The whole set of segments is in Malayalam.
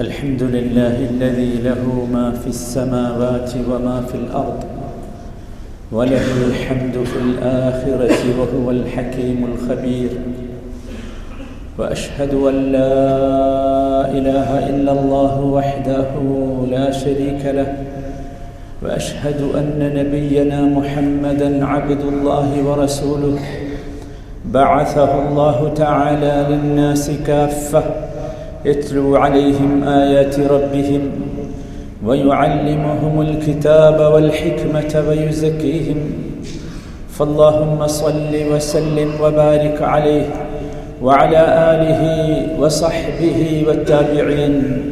الحمد لله الذي له ما في السماوات وما في الأرض وله الحمد في الآخرة وهو الحكيم الخبير. وأشهد أن لا إله إلا الله وحده لا شريك له وأشهد أن نبينا محمدا عبد الله ورسوله. بعثه الله تعالى للناس كافة يتلو عليهم آيات ربهم ويعلمهم الكتاب والحكمة ويزكيهم. فاللهم صل وسلم وبارك عليه وعلى آله وصحبه والتابعين.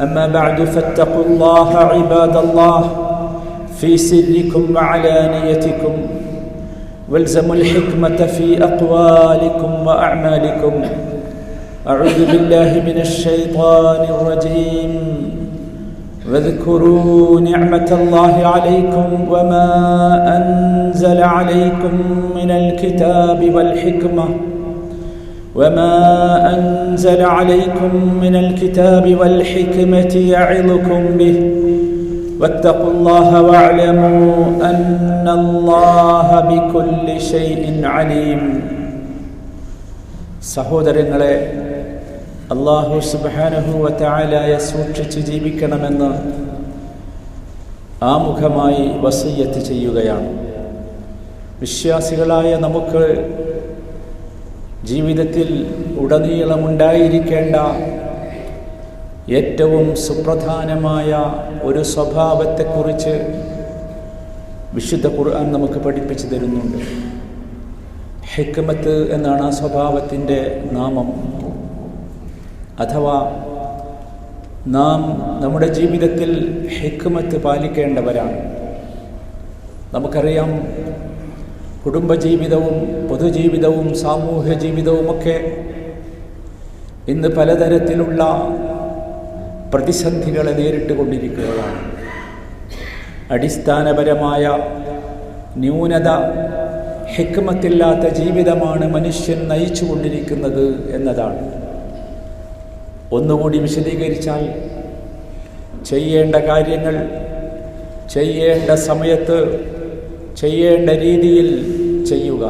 أما بعد فاتقوا الله عباد الله في سركم وعلانيتكم. والزموا الحكمة في أقوالكم وأعمالكم. أعوذ بالله من الشيطان الرجيم واذكروا نعمة الله عليكم وما أنزل عليكم من الكتاب والحكمة وما أنزل عليكم من الكتاب والحكمة يعظكم به واتقوا الله واعلموا أن الله بكل شيء عليم സഹോദരങ്ങളെ അള്ളാഹു സുബാനഹുവ ചായാലായ സൂക്ഷിച്ച് ജീവിക്കണമെന്ന് ആമുഖമായി വസയ്യത്ത് ചെയ്യുകയാണ്. വിശ്വാസികളായ നമുക്ക് ജീവിതത്തിൽ ഉടനീളമുണ്ടായിരിക്കേണ്ട ഏറ്റവും സുപ്രധാനമായ ഒരു സ്വഭാവത്തെക്കുറിച്ച് വിശുദ്ധ ഖുർആൻ നമുക്ക് പഠിപ്പിച്ചു തരുന്നുണ്ട്. ഹിക്മത്ത് എന്നാണ് ആ സ്വഭാവത്തിന്റെ നാമം. അഥവാ നാം നമ്മുടെ ജീവിതത്തിൽ ഹിക്മത്ത് പാലിക്കേണ്ടവരാണ്. നമുക്കറിയാം കുടുംബജീവിതവും പൊതുജീവിതവും സാമൂഹ്യ ജീവിതവുമൊക്കെ ഇന്ന് പലതരത്തിലുള്ള പ്രതിസന്ധികളെ നേരിട്ട് കൊണ്ടിരിക്കുകയാണ് അടിസ്ഥാനപരമായ ന്യൂനത ഹെക്കുമത്തില്ലാത്ത ജീവിതമാണ് മനുഷ്യൻ നയിച്ചു കൊണ്ടിരിക്കുന്നത് എന്നതാണ്. ഒന്നുകൂടി വിശദീകരിച്ചാൽ ചെയ്യേണ്ട കാര്യങ്ങൾ ചെയ്യേണ്ട സമയത്ത് ചെയ്യേണ്ട രീതിയിൽ ചെയ്യുക.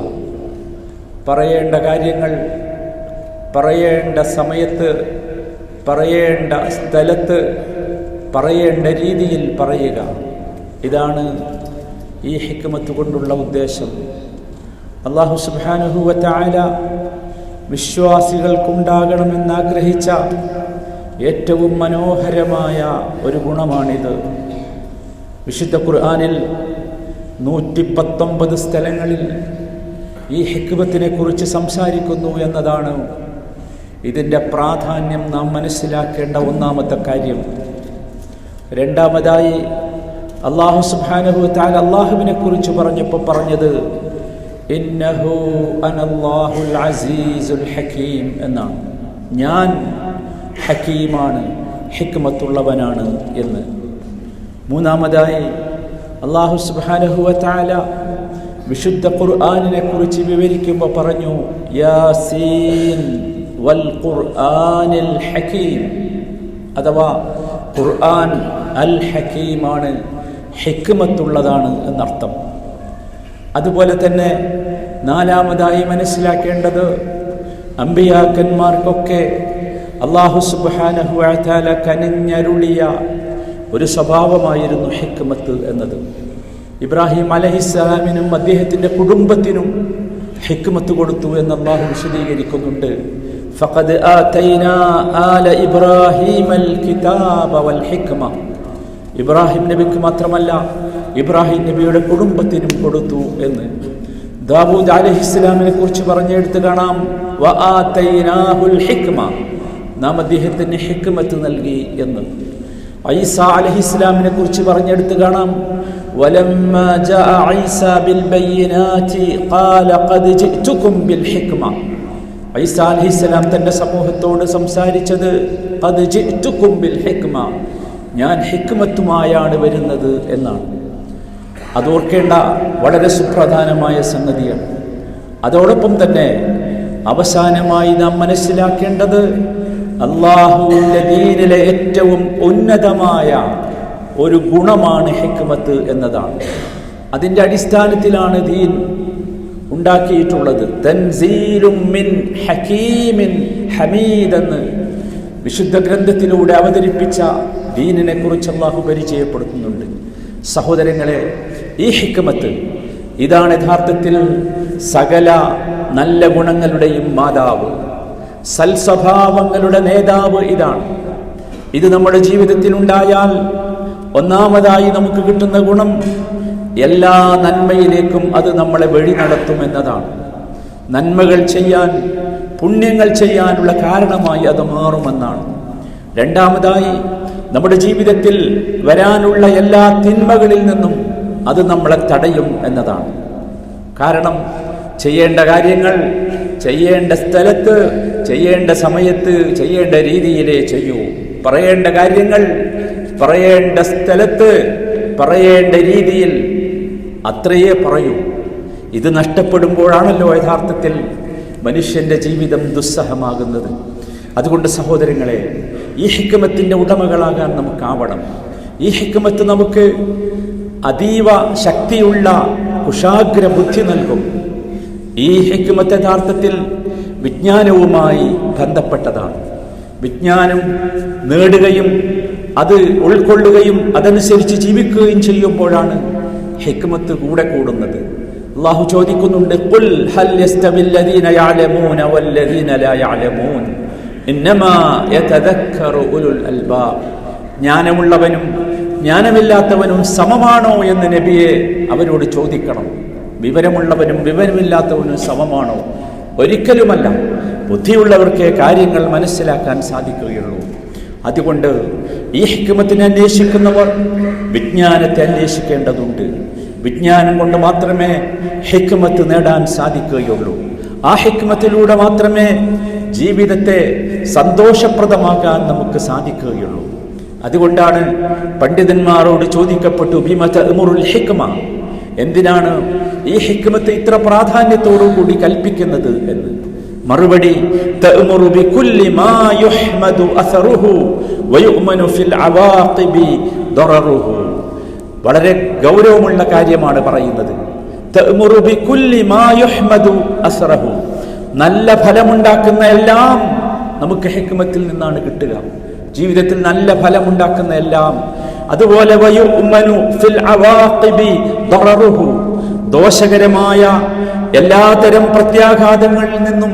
പറയേണ്ട കാര്യങ്ങൾ പറയേണ്ട സമയത്ത് പറയേണ്ട സ്ഥലത്ത് പറയേണ്ട രീതിയിൽ പറയുക. ഇതാണ് ഈ ഹിക്കുമത്ത് കൊണ്ടുള്ള ഉദ്ദേശം. അള്ളാഹു സുബാനുഹുവറ്റായ വിശ്വാസികൾക്കുണ്ടാകണമെന്ന് ആഗ്രഹിച്ച ഏറ്റവും മനോഹരമായ ഒരു ഗുണമാണിത്. വിശുദ്ധ ഖുർആാനിൽ നൂറ്റി പത്തൊമ്പത് സ്ഥലങ്ങളിൽ ഈ ഹിക്മത്തിനെ കുറിച്ച് സംസാരിക്കുന്നു എന്നതാണ് ഇതിന്റെ പ്രാധാന്യം നാം മനസ്സിലാക്കേണ്ട ഒന്നാമത്തെ കാര്യം. രണ്ടാമതായി അള്ളാഹു സുബാനഹു താൽ അള്ളാഹുവിനെ കുറിച്ച് പറഞ്ഞപ്പോൾ പറഞ്ഞത് ഇന്നഹു അനല്ലാഹുൽ അസീസുൽ ഹക്കീം എന്നാണ്. ഞാൻ ഹക്കീമാണ് ഹിക്മത്തുള്ളവനാണ് എന്ന്. മൂന്നാമതായി അള്ളാഹു സുബാനഹുവ താല വിശുദ്ധ ഖുർആാനിനെ കുറിച്ച് വിവരിക്കുമ്പോൾ പറഞ്ഞു യാസീൻ വൽ ഖുർആനിൽ ഹക്കീം. അഥവാ ഖുർആൻ അൽ ഹക്കീമാണ് ഹിക്മത്തുള്ളതാണ് എന്നർത്ഥം. അതുപോലെ തന്നെ നാലാമതായി മനസ്സിലാക്കേണ്ടത് അമ്പിയാക്കന്മാർക്കൊക്കെ അള്ളാഹു സുബാനഹുല കനിഞ്ഞരുളിയ ഒരു സ്വഭാവമായിരുന്നു ഹിക്മത്ത് എന്നത്. ഇബ്രാഹിം അലഹിസ്സലാമിനും അദ്ദേഹത്തിന്റെ കുടുംബത്തിനും ഹിക്മത്ത് കൊടുത്തു എന്ന് അള്ളാഹു വിശദീകരിക്കുന്നുണ്ട്. ഫഖദ് ആതൈനാ ആല ഇബ്രാഹിമൽ കിതാബ വൽ ഹിക്മ. ഇബ്രാഹിം നബിക്ക് മാത്രമല്ല ഇബ്രാഹിം നബിയുടെ കുടുംബത്തിനും കൊടുത്തു എന്ന് ദാവൂദ് അലഹിസ്ലാമിനെ കുറിച്ച് പറഞ്ഞെടുത്ത് കാണാം നാം അദ്ദേഹത്തിന് ഹിക്മത്ത് നൽകി എന്ന് ഐസ അലഹിസ്ലാമിനെ കുറിച്ച് പറഞ്ഞെടുത്ത് കാണാം ولما جاء عيسى بالبينات قال قد جئتكم بالحكمه ഐസ അലഹിസ്സലാം തൻ്റെ സമൂഹത്തോട് സംസാരിച്ചത് അത് ജിറ്റുക്കും ബിൽ ഹിക്മ ഞാൻ ഹിക്മത്തുമായാണ് വരുന്നത് എന്നാണ് അതോർക്കേണ്ട വളരെ സുപ്രധാനമായ സംഗതിയാണ്. അതോടൊപ്പം തന്നെ അവസാനമായി നാം മനസ്സിലാക്കേണ്ടത് അള്ളാഹുവിന്റെ ദീനിലെ ഏറ്റവും ഉന്നതമായ ഒരു ഗുണമാണ് ഹിക്മത്ത് എന്നതാണ്. അതിന്റെ അടിസ്ഥാനത്തിലാണ് ദീൻ ഉണ്ടാക്കിയിട്ടുള്ളത്. തൻസീലും മിൻ ഹക്കീമിൻ ഹമീദ് എന്ന് വിശുദ്ധ ഗ്രന്ഥത്തിലൂടെ അവതരിപ്പിച്ച ദീനിനെ കുറിച്ച് അള്ളാഹു പരിചയപ്പെടുത്തുന്നുണ്ട്. സഹോദരങ്ങളെ ഈ ഹിക്കമത്ത് ഇതാണ് യഥാർത്ഥത്തിൽ സകല നല്ല ഗുണങ്ങളുടെയും മാതാവ്. സൽസ്വഭാവങ്ങളുടെ നേതാവ് ഇതാണ്. ഇത് നമ്മുടെ ജീവിതത്തിൽ ഉണ്ടായാൽ ഒന്നാമതായി നമുക്ക് കിട്ടുന്ന ഗുണം എല്ലാ നന്മയിലേക്കും അത് നമ്മളെ വഴി നടത്തും എന്നതാണ്. നന്മകൾ ചെയ്യാൻ പുണ്യങ്ങൾ ചെയ്യാനുള്ള കാരണമായി അത് മാറുമെന്നാണ്. രണ്ടാമതായി നമ്മുടെ ജീവിതത്തിൽ വരാനുള്ള എല്ലാ തിന്മകളിൽ നിന്നും അത് നമ്മളെ തടയും എന്നതാണ്. കാരണം ചെയ്യേണ്ട കാര്യങ്ങൾ ചെയ്യേണ്ട സ്ഥലത്ത് ചെയ്യേണ്ട സമയത്ത് ചെയ്യേണ്ട രീതിയിലേ ചെയ്യൂ. പറയേണ്ട കാര്യങ്ങൾ പറയേണ്ട സ്ഥലത്ത് പറയേണ്ട രീതിയിൽ അത്രയേ പറയൂ. ഇത് നഷ്ടപ്പെടുമ്പോഴാണല്ലോ യഥാർത്ഥത്തിൽ മനുഷ്യന്റെ ജീവിതം ദുസ്സഹമാകുന്നത്. അതുകൊണ്ട് സഹോദരങ്ങളെ ഈ ഹിക്കമത്തിന്റെ ഉടമകളാകാൻ നമുക്കാവണം ഈ ഹിക്കമത്ത് നമുക്ക് അതീവ ശക്തിയുള്ള കുഷാഗ്ര ബുദ്ധി നൽകും. ഈ ഹെക്കുമത്ത് യഥാർത്ഥത്തിൽ വിജ്ഞാനവുമായി ബന്ധപ്പെട്ടതാണ്. വിജ്ഞാനം നേടുകയും അത് ഉൾക്കൊള്ളുകയും അതനുസരിച്ച് ജീവിക്കുകയും ചെയ്യുമ്പോഴാണ് ഹിക്മത്ത് കൂടെ കൂടുന്നത്. അള്ളാഹു ചോദിക്കുന്നുണ്ട് യഅലമൂന വല്ലദീന ലാ യതദക്കറു ഉലുൽ ജ്ഞാനമുള്ളവനും ജ്ഞാനമില്ലാത്തവനും സമമാണോ എന്ന് നബിയെ അവരോട് ചോദിക്കണം. വിവരമുള്ളവനും വിവരമില്ലാത്തവനും സമമാണോ? ഒരിക്കലുമല്ല. ബുദ്ധിയുള്ളവർക്കേ കാര്യങ്ങൾ മനസ്സിലാക്കാൻ സാധിക്കുകയുള്ളൂ. അതുകൊണ്ട് ഈ ഹിക്കുമത്തിനെ അന്വേഷിക്കുന്നവർ വിജ്ഞാനത്തെ അന്വേഷിക്കേണ്ടതുണ്ട്. വിജ്ഞാനം കൊണ്ട് മാത്രമേ ഹിക്കുമത്ത് നേടാൻ സാധിക്കുകയുള്ളൂ. ആ ഹിക്കുമത്തിലൂടെ മാത്രമേ ജീവിതത്തെ സന്തോഷപ്രദമാക്കാൻ നമുക്ക് സാധിക്കുകയുള്ളൂ. അതുകൊണ്ടാണ് പണ്ഡിതന്മാരോട് ചോദിക്കപ്പെട്ടു ഹിക്മ? എന്തിനാണ് ഈ ഹിക്മത്ത് ഇത്ര പ്രാധാന്യത്തോടു കൂടി കൽപ്പിക്കുന്നത് എന്ന്. മറുപടി വളരെ ഗൗരവമുള്ള കാര്യമാണ് പറയുന്നത്. നല്ല ഫലമുണ്ടാക്കുന്ന എല്ലാം നമുക്ക് ഹിക്മത്തിൽ നിന്നാണ് കിട്ടുക. ജീവിതത്തിൽ നല്ല ഫലമുണ്ടാക്കുന്ന എല്ലാം. അതുപോലെ ദോഷകരമായ എല്ലാതരം പ്രത്യാഘാതങ്ങളിൽ നിന്നും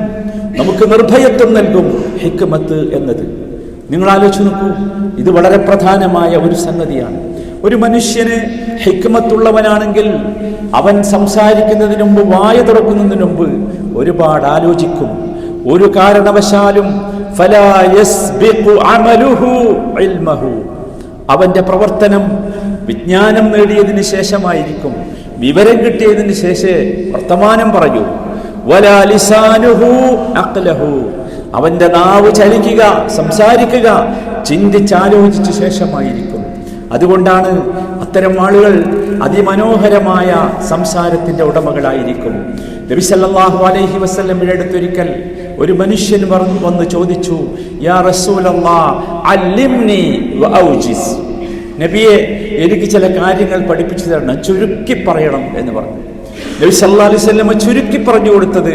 നമുക്ക് നിർഭയത്വം നൽകും ഹിക്മത്ത് എന്നത്. നിങ്ങൾ ആലോചിച്ച് നോക്കൂ ഇത് വളരെ പ്രധാനമായ ഒരു സംഗതിയാണ്. ഒരു മനുഷ്യന് ഹിക്മത്തുള്ളവനാണെങ്കിൽ അവൻ സംസാരിക്കുന്നതിന് മുമ്പ് വായ തുറക്കുന്നതിന് മുമ്പ് ഒരുപാട് ആലോചിക്കും. ഒരു കാരണവശാലും അവന്റെ പ്രവർത്തനം വിജ്ഞാനം നേടിയതിന് ശേഷമായിരിക്കും. വിവരം കിട്ടിയതിന് ശേഷം വർത്തമാനം പറയൂ. അവന്റെ നാവ് ചലിക്കുക സംസാരിക്കുക ചിന്തിച്ചാലോചിച്ച ശേഷമായിരിക്കും. അതുകൊണ്ടാണ് അത്തരം ആളുകൾ അതിമനോഹരമായ സംസാരത്തിന്റെ ഉടമകളായിരിക്കും. നബിസല്ലാഹു അലൈഹി വസ്ല്ലം അടുത്തൊരിക്കൽ ഒരു മനുഷ്യൻ വന്ന് ചോദിച്ചു യാ നബിയെ എനിക്ക് ചില കാര്യങ്ങൾ പഠിപ്പിച്ചു തരണം ചുരുക്കി പറയണം എന്ന് പറഞ്ഞു. നബി സല്ലാ അലൈഹി ചുരുക്കി പറഞ്ഞു കൊടുത്തത്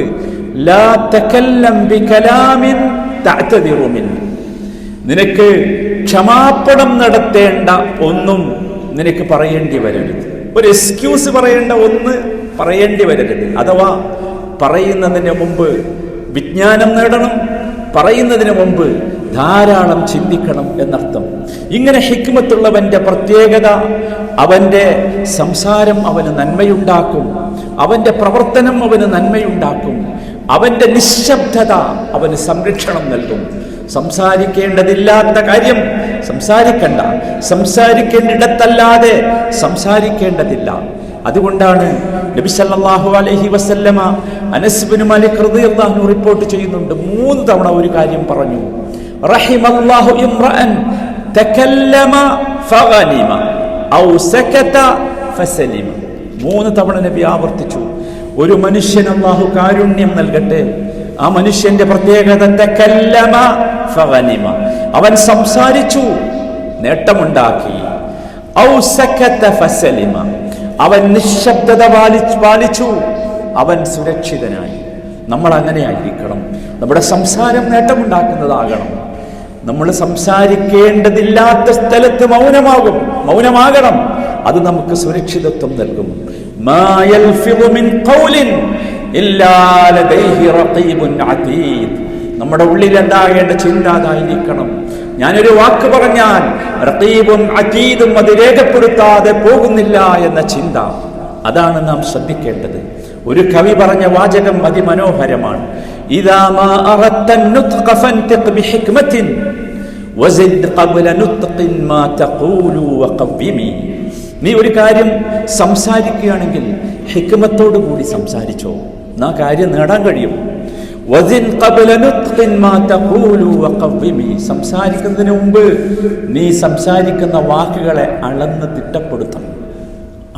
നിനക്ക് ക്ഷമാപണം നടത്തേണ്ട ഒന്നും നിനക്ക് പറയേണ്ടി വരരുത്. ഒരു എക്സ്ക്യൂസ് പറയേണ്ട ഒന്ന് പറയേണ്ടി വരരുത്. അഥവാ പറയുന്നതിന് മുമ്പ് വിജ്ഞാനം നേടണം പറയുന്നതിന് മുമ്പ് ധാരാളം ചിന്തിക്കണം എന്നർത്ഥം. ഇങ്ങനെ ഹിക്മത്തുള്ളവന്റെ പ്രത്യേകത അവന്റെ സംസാരം അവന് നന്മയുണ്ടാക്കും അവന്റെ പ്രവർത്തനം അവന് നന്മയുണ്ടാക്കും അവന്റെ നിശബ്ദത അവന് സംരക്ഷണം നൽകും. സംസാരിക്കേണ്ടതില്ലാത്ത കാര്യം സംസാരിക്കണ്ട. സംസാരിക്കേണ്ടിടത്തല്ലാതെ സംസാരിക്കേണ്ടതില്ല. അതുകൊണ്ടാണ് നബി സല്ലല്ലാഹു അലൈഹി വസല്ലമ അനസ് ബിൻ മാലിക് റളിയല്ലാഹു റിപ്പോർട്ട് ചെയ്യുന്നുണ്ട്. മൂന്ന് തവണ ഒരു കാര്യം പറഞ്ഞു. റഹിമല്ലാഹു ഇംറഅൻ തകല്ലമ ഫഗനിമ ഔ സകത ഫസലിമ. മൂന്ന് തവണ നബി ആവർത്തിച്ചു. ഒരു മനുഷ്യൻ അള്ളാഹു കാരുണ്യം നൽകട്ടെ. ആ മനുഷ്യന്റെ പ്രത്യേകത തകല്ലമ ഫഗനിമ. അവൻ സംസാരിച്ചു നേട്ടമുണ്ടാക്കി. ഔ സകത ഫസലിമ. അവൻ നിശബ്ദത പാലിച്ചു അവൻ സുരക്ഷിതനായി. നമ്മൾ അങ്ങനെ ആയിരിക്കണം. നമ്മുടെ സംസാരം നേട്ടമുണ്ടാക്കുന്നതാകണം. നമ്മൾ സംസാരിക്കേണ്ടതില്ലാത്ത സ്ഥലത്ത് മൗനമാകും. മൗനമാകണം. അത് നമുക്ക് സുരക്ഷിതത്വം നൽകും. നമ്മുടെ ഉള്ളിൽ എന്താകേണ്ട ചിന്ത അതായിരിക്കണം. ഞാനൊരു വാക്ക് പറഞ്ഞാൽ റത്തീബും അതീതും അത് രേഖപ്പെടുത്താതെ പോകുന്നില്ല എന്ന ചിന്ത. അതാണ് നാം ശ്രദ്ധിക്കേണ്ടത്. ഒരു കവി പറഞ്ഞ വാചകം അതിമനോഹരമാണ്. നീ ഒരു കാര്യം സംസാരിക്കുകയാണെങ്കിൽ ഹിക്മത്തോടു കൂടി സംസാരിച്ചോ. നാ കാര്യം നേടാൻ കഴിയും. സംസാരിക്കുന്നതിന് മുമ്പ് നീ സംസാരിക്കുന്ന വാക്കുകളെ അളന്ന് തിട്ടപ്പെടുത്തണം.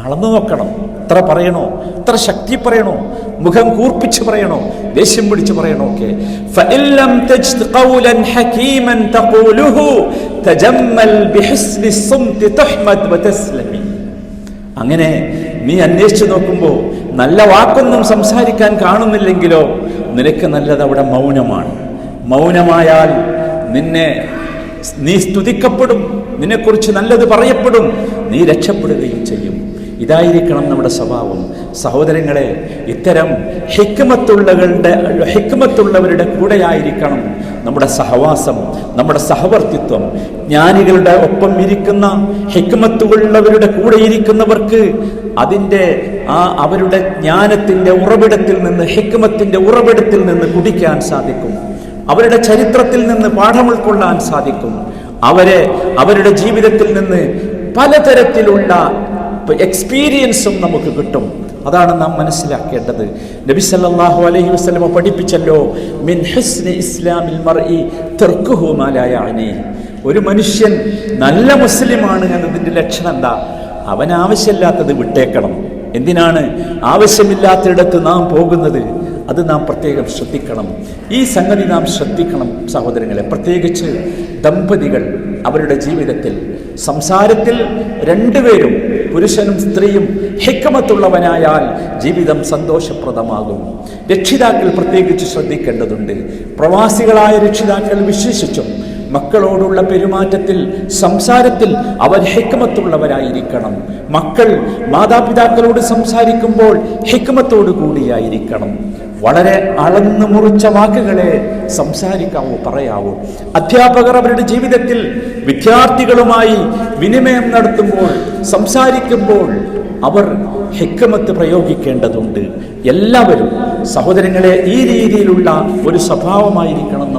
അളന്നു നോക്കണം. ഇത്ര പറയണോ? ഇത്ര ശക്തി പറയണോ? മുഖം കൂർപ്പിച്ച് പറയണോ? ദേഷ്യം പിടിച്ച് പറയണോ ഒക്കെ? അങ്ങനെ നീ അന്വേഷിച്ചു നോക്കുമ്പോൾ നല്ല വാക്കൊന്നും സംസാരിക്കാൻ കാണുന്നില്ലെങ്കിലോ? നിനക്ക് നല്ലത് അവിടെ മൗനമാണ്. മൗനമായാൽ നിന്നെ നീ സ്തുതിക്കപ്പെടും നിന്നെക്കുറിച്ച് നല്ലത് പറയപ്പെടും നീ രക്ഷപ്പെടുകയും ചെയ്യും. ഇതായിരിക്കണം നമ്മുടെ സ്വഭാവം. സഹോദരങ്ങളെ ഇത്തരം ഹിക്മത്തുള്ളവരുടെ ഹിക്മത്തുള്ളവരുടെ കൂടെയായിരിക്കണം നമ്മുടെ സഹവാസം നമ്മുടെ സഹവർത്തിത്വം. ജ്ഞാനികളുടെ ഒപ്പം ഇരിക്കുന്ന ഹിക്മത്തുള്ളവരുടെ കൂടെ ഇരിക്കുന്നവർക്ക് അതിന്റെ ആ അവരുടെ ജ്ഞാനത്തിന്റെ ഉറവിടത്തിൽ നിന്ന് ഹിക്മത്തിന്റെ ഉറവിടത്തിൽ നിന്ന് കുടിക്കാൻ സാധിക്കും. അവരുടെ ചരിത്രത്തിൽ നിന്ന് പാഠം ഉൾക്കൊള്ളാൻ സാധിക്കും. അവരെ അവരുടെ ജീവിതത്തിൽ നിന്ന് പലതരത്തിലുള്ള എക്സ്പീരിയൻസും നമുക്ക് കിട്ടും. അതാണ് നാം മനസ്സിലാക്കേണ്ടത്. നബി സല്ലല്ലാഹു അലൈഹി വസല്ലമ പഠിപ്പിച്ചല്ലോ മിൻ ഹുസ്നി ഇസ്ലാമിൽ മർഇ തർക്കുഹു ഒരു മനുഷ്യൻ നല്ല മുസ്ലിമാണ് എന്നതിന്റെ ലക്ഷണം എന്താ? അവൻ ആവശ്യമില്ലാത്തത് വിട്ടേക്കണം. എന്തിനാണ് ആവശ്യമില്ലാത്തയിടത്ത് നാം പോകുന്നത്? അത് നാം പ്രത്യേകം ശ്രദ്ധിക്കണം. ഈ സംഗതി നാം ശ്രദ്ധിക്കണം സഹോദരങ്ങളെ. പ്രത്യേകിച്ച് ദമ്പതികൾ അവരുടെ ജീവിതത്തിൽ. സംസാരത്തിൽ രണ്ടുപേരും പുരുഷനും സ്ത്രീയും ഹിക്കമത്തുള്ളവനായാൽ ജീവിതം സന്തോഷപ്രദമാകും. രക്ഷിതാക്കൾ പ്രത്യേകിച്ച് ശ്രദ്ധിക്കേണ്ടതുണ്ട്. പ്രവാസികളായ രക്ഷിതാക്കൾ വിശേഷിച്ചും മക്കളോടുള്ള പെരുമാറ്റത്തിൽ സംസാരത്തിൽ അവർ ഹിക്മത്തുള്ളവരായിരിക്കണം മക്കൾ മാതാപിതാക്കളോട് സംസാരിക്കുമ്പോൾ ഹിക്മത്തോടു കൂടിയായിരിക്കണം. വളരെ അളന്നു മുറിച്ച വാക്കുകളെ സംസാരിക്കാവൂ പറയാവൂ? അധ്യാപകർ അവരുടെ ജീവിതത്തിൽ വിദ്യാർത്ഥികളുമായി വിനിമയം നടത്തുമ്പോൾ സംസാരിക്കുമ്പോൾ അവർ ഹിക്കമത്ത് പ്രയോഗിക്കേണ്ടതുണ്ട്. എല്ലാവരും സഹോദരങ്ങളെ ഈ രീതിയിലുള്ള ഒരു സ്വഭാവമായിരിക്കണം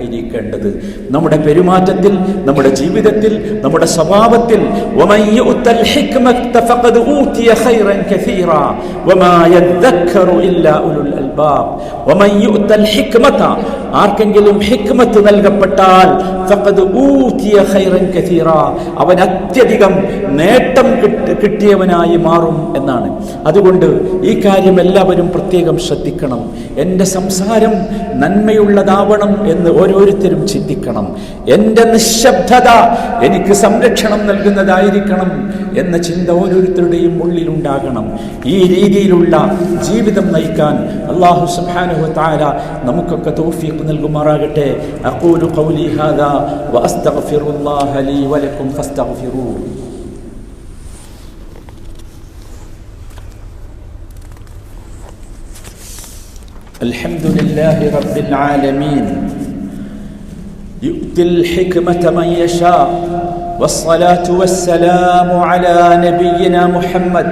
നമുക്കുണ്ടായിരിക്കേണ്ടത് നമ്മുടെ പെരുമാറ്റത്തിൽ നമ്മുടെ ജീവിതത്തിൽ നമ്മുടെ സ്വഭാവത്തിൽ. അൽബാബ്. വമൻ യുഅ്തൽ ഹിക്മത ആർക്കെങ്കിലും ഹിക്മത്ത് നൽകപ്പെട്ടാൽ ഫഖദ് ഊതിയ ഖൈറൻ കസീറ. അവൻ അത്യധികം നേട്ടം കിട്ടിയവനായി മാറും എന്നാണ്. അതുകൊണ്ട് ഈ കാര്യം എല്ലാവരും പ്രത്യേകം ശ്രദ്ധിക്കണം. എന്റെ സംസാരം നന്മയുള്ളതാവണം എന്ന് ഓരോരുത്തരും ചിന്തിക്കണം. എന്റെ നിശബ്ദത എനിക്ക് സംരക്ഷണം നൽകുന്നതായിരിക്കണം എന്ന ചിന്ത ഓരോരുത്തരുടെയും ഉള്ളിലുണ്ടാകണം. ഈ രീതിയിലുള്ള ജീവിതം നയിക്കാൻ അള്ളാഹു സുബ്ഹാനഹു വതആല നമുക്കൊക്കെ തൗഫീഖ് നൽകുമാറാകട്ടെ അഖൂലു ഖൗലി ഹാദാ വഅസ്തഗ്ഫിറുല്ലാഹ ലീ വലക്കും ഫസ്തഗ്ഫിറൂഹു الحمد لله رب العالمين يؤتي الحكمة من يشاء والصلاة والسلام على نبينا محمد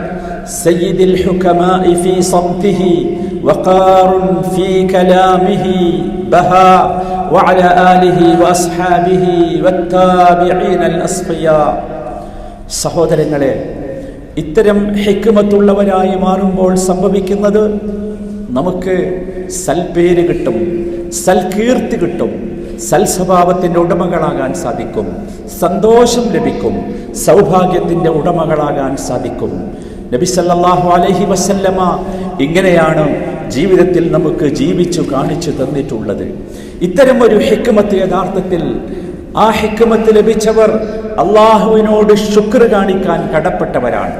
سيد الحكماء في صمته وقار في كلامه بهاء وعلى آله وأصحابه والتابعين الأصفياء സഹോദരങ്ങളെ ഇത്തരം ഹിക്മത്തുള്ളവരായി മാറുമ്പോൾ സംഭവിക്കുന്നത് നമുക്ക് സൽപേര് കിട്ടും സൽകീർത്തി കിട്ടും സൽസ്വഭാവത്തിൻ്റെ ഉടമകളാകാൻ സാധിക്കും സന്തോഷം ലഭിക്കും സൗഭാഗ്യത്തിൻ്റെ ഉടമകളാകാൻ സാധിക്കും നബി സല്ലല്ലാഹു അലൈഹി വസല്ലമ ഇങ്ങനെയാണ് ജീവിതത്തിൽ നമുക്ക് ജീവിച്ചു കാണിച്ചു തന്നിട്ടുള്ളത്. ഇത്തരം ഒരു ഹിക്മത്ത് യഥാർത്ഥത്തിൽ ആ ഹിക്മത്ത് ലഭിച്ചവർ അള്ളാഹുവിനോട് ശുക്ർ കാണിക്കാൻ കടപ്പെട്ടവരാണ്.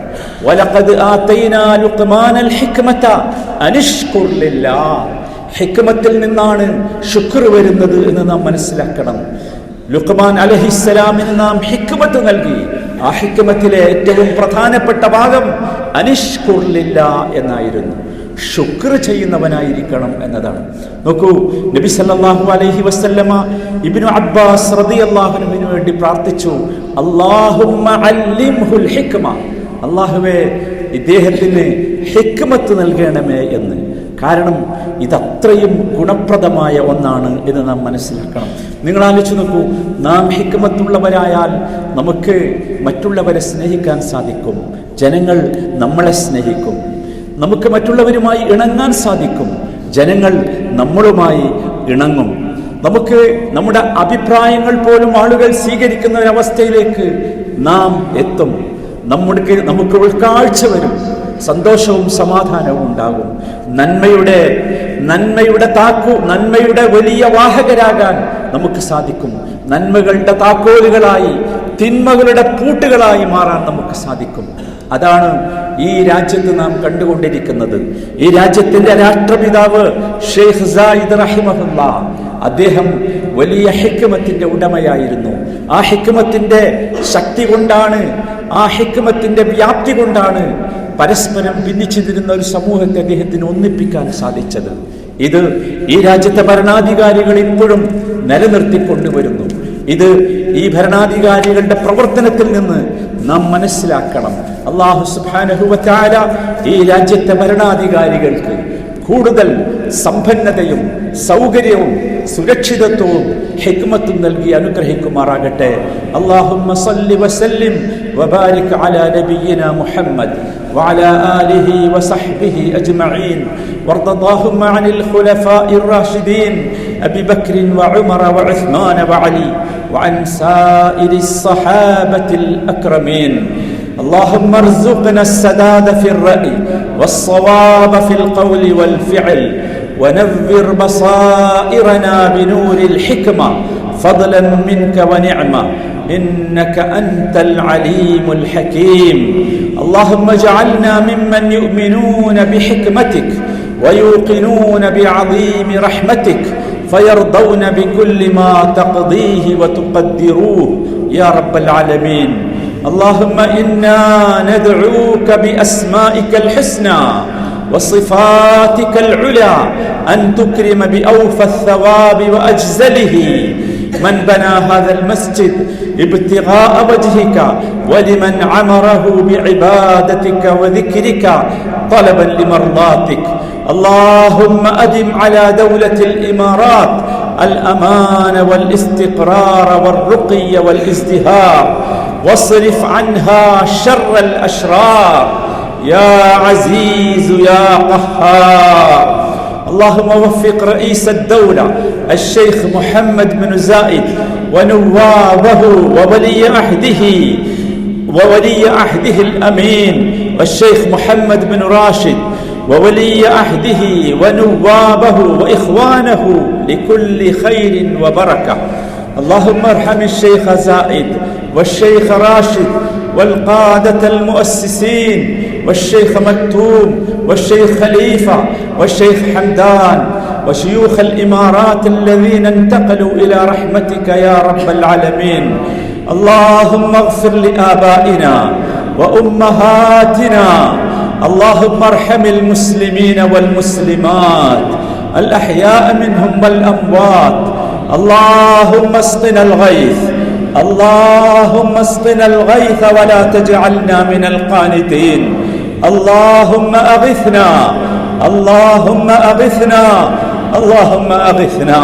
ഹിക്മത്തിൽ നിന്നാണ് ശുക്ർ വരുന്നത് എന്ന് നാം മനസ്സിലാക്കണം. ലുക്മാൻ അലഹിസ്സലാമിന് നാം ഹിക്മത്ത് നൽകി. ആ ഹിക്മത്തിലെ ഏറ്റവും പ്രധാനപ്പെട്ട ഭാഗം അനിഷ്കുർലില്ല എന്നായിരുന്നു. ശുക്ർ ചെയ്യുന്നവനായിരിക്കണം എന്നതാണ്. നോക്കൂ നബി സല്ലാഹു അലൈഹി വസല്ലമ ഇബിനു അബ്ബാസ് അള്ളാഹുനുവിന് വേണ്ടി പ്രാർത്ഥിച്ചു ഹിക്മ. അള്ളാഹുവേ ഇദ്ദേഹത്തിന് ഹിക്മത്ത് നൽകണമേ എന്ന്. കാരണം ഇതത്രയും ഗുണപ്രദമായ ഒന്നാണ് എന്ന് നാം മനസ്സിലാക്കണം. നിങ്ങൾ ആലോചിച്ച് നോക്കൂ നാം ഹിക്മത്തുള്ളവരായാൽ നമുക്ക് മറ്റുള്ളവരെ സ്നേഹിക്കാൻ സാധിക്കും. ജനങ്ങൾ നമ്മളെ സ്നേഹിക്കും. നമുക്ക് മറ്റുള്ളവരുമായി ഇണങ്ങാൻ സാധിക്കും. ജനങ്ങൾ നമ്മളുമായി ഇണങ്ങും. നമുക്ക് നമ്മുടെ അഭിപ്രായങ്ങൾ പോലും ആളുകൾ സ്വീകരിക്കുന്ന ഒരവസ്ഥയിലേക്ക് നാം എത്തും. നമ്മുടെ നമുക്ക് ഉൾക്കാഴ്ച വരും. സന്തോഷവും സമാധാനവും ഉണ്ടാകും. നന്മയുടെ നന്മയുടെ താക്കു നന്മയുടെ വലിയ വാഹകരാകാൻ നമുക്ക് സാധിക്കും. നന്മകളുടെ താക്കോലുകളായി തിന്മകളുടെ പൂട്ടുകളായി മാറാൻ നമുക്ക് സാധിക്കും. അതാണ് ഈ രാജ്യത്ത് നാം കണ്ടുകൊണ്ടിരിക്കുന്നത്. ഈ രാജ്യത്തിന്റെ രാഷ്ട്രപിതാവ് ഷെയ്ഖ് സായിദ് അദ്ദേഹം വലിയ ഹിക്മത്തിന്റെ ഉടമയായിരുന്നു. ആ ഹിക്മത്തിന്റെ ശക്തി കൊണ്ടാണ് ആ ഹിക്മത്തിന്റെ വ്യാപ്തി കൊണ്ടാണ് പരസ്പരം ഭിന്നിച്ചിരുന്ന ഒരു സമൂഹത്തെ അദ്ദേഹത്തിന് ഒന്നിപ്പിക്കാൻ സാധിച്ചത്. ഇത് ഈ രാജ്യത്തെ ഭരണാധികാരികൾ ഇപ്പോഴും നിലനിർത്തിക്കൊണ്ടുവരുന്നു. ഇത് ഈ ഭരണാധികാരികളുടെ പ്രവർത്തനത്തിൽ നിന്ന് നാം മനസ്സിലാക്കണം അള്ളാഹു സുബാനഹുവറ്റാല ഈ രാജ്യത്തെ ഭരണാധികാരികൾക്ക് കൂടുതൽ സമ്പന്നതയും സൗകര്യവും സുരക്ഷിതത്വവും ഹിക്മത്തും നൽകി അനുഗ്രഹിക്കുമാറാകട്ടെ അള്ളാഹുമ്മ സല്ലി വസല്ലിം وبارك على نبينا محمد وعلى آله وصحبه أجمعين وارض اللهم عن الخلفاء الراشدين أبي بكر وعمر وعثمان وعلي وعن سائر الصحابة الأكرمين. اللهم ارزقنا السداد في الرأي والصواب في القول والفعل ونذر بصائرنا بنور الحكمة. فضلا منك ونعمة إنك أنت العليم الحكيم. اللهم اجعلنا ممن يؤمنون بحكمتك ويوقنون بعظيم رحمتك. فيرضون بكل ما تقضيه وتقدروه. يا رب العالمين. اللهم إنا ندعوك بأسمائك الحسنى وصفاتك العلى أن تكرم بأوفى الثواب وأجزله. من بنى هذا المسجد ابتغاء وجهك ولمن عمره بعبادتك وذكرك طلبا لمرضاتك. اللهم أدم على دولة الإمارات الأمان والاستقرار والرقي والازدهار. واصرف عنها شر الأشرار. يا عزيز يا قهار. اللهم وفق رئيس الدولة الشيخ محمد بن زايد ونوابه وولي عهده وولي عهده الأمين والشيخ محمد بن راشد وولي عهده ونوابه وإخوانه لكل خير وبركة. اللهم ارحم الشيخ زائد والشيخ راشد والقادة المؤسسين والشيخ مكتوم والشيخ خليفة والشيخ حمدان وشيوخ الإمارات الذين انتقلوا إلى رحمتك يا رب العالمين. اللهم اغفر لآبائنا وأمهاتنا. اللهم ارحم المسلمين والمسلمات. الأحياء منهم والأموات. اللهم اسقنا الغيث. اللهم اسقنا الغيث ولا تجعلنا من القانتين. اللهم أغثنا اللهم أغثنا اللهم أغثنا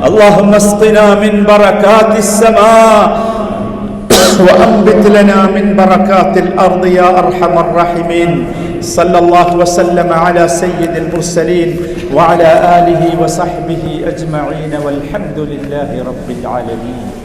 اللهم اسقنا من بركات السماء. وأنبت لنا من بركات الأرض يا أرحم الراحمين. صلى الله وسلم على سيد المرسلين وعلى آله وصحبه أجمعين. والحمد لله رب العالمين.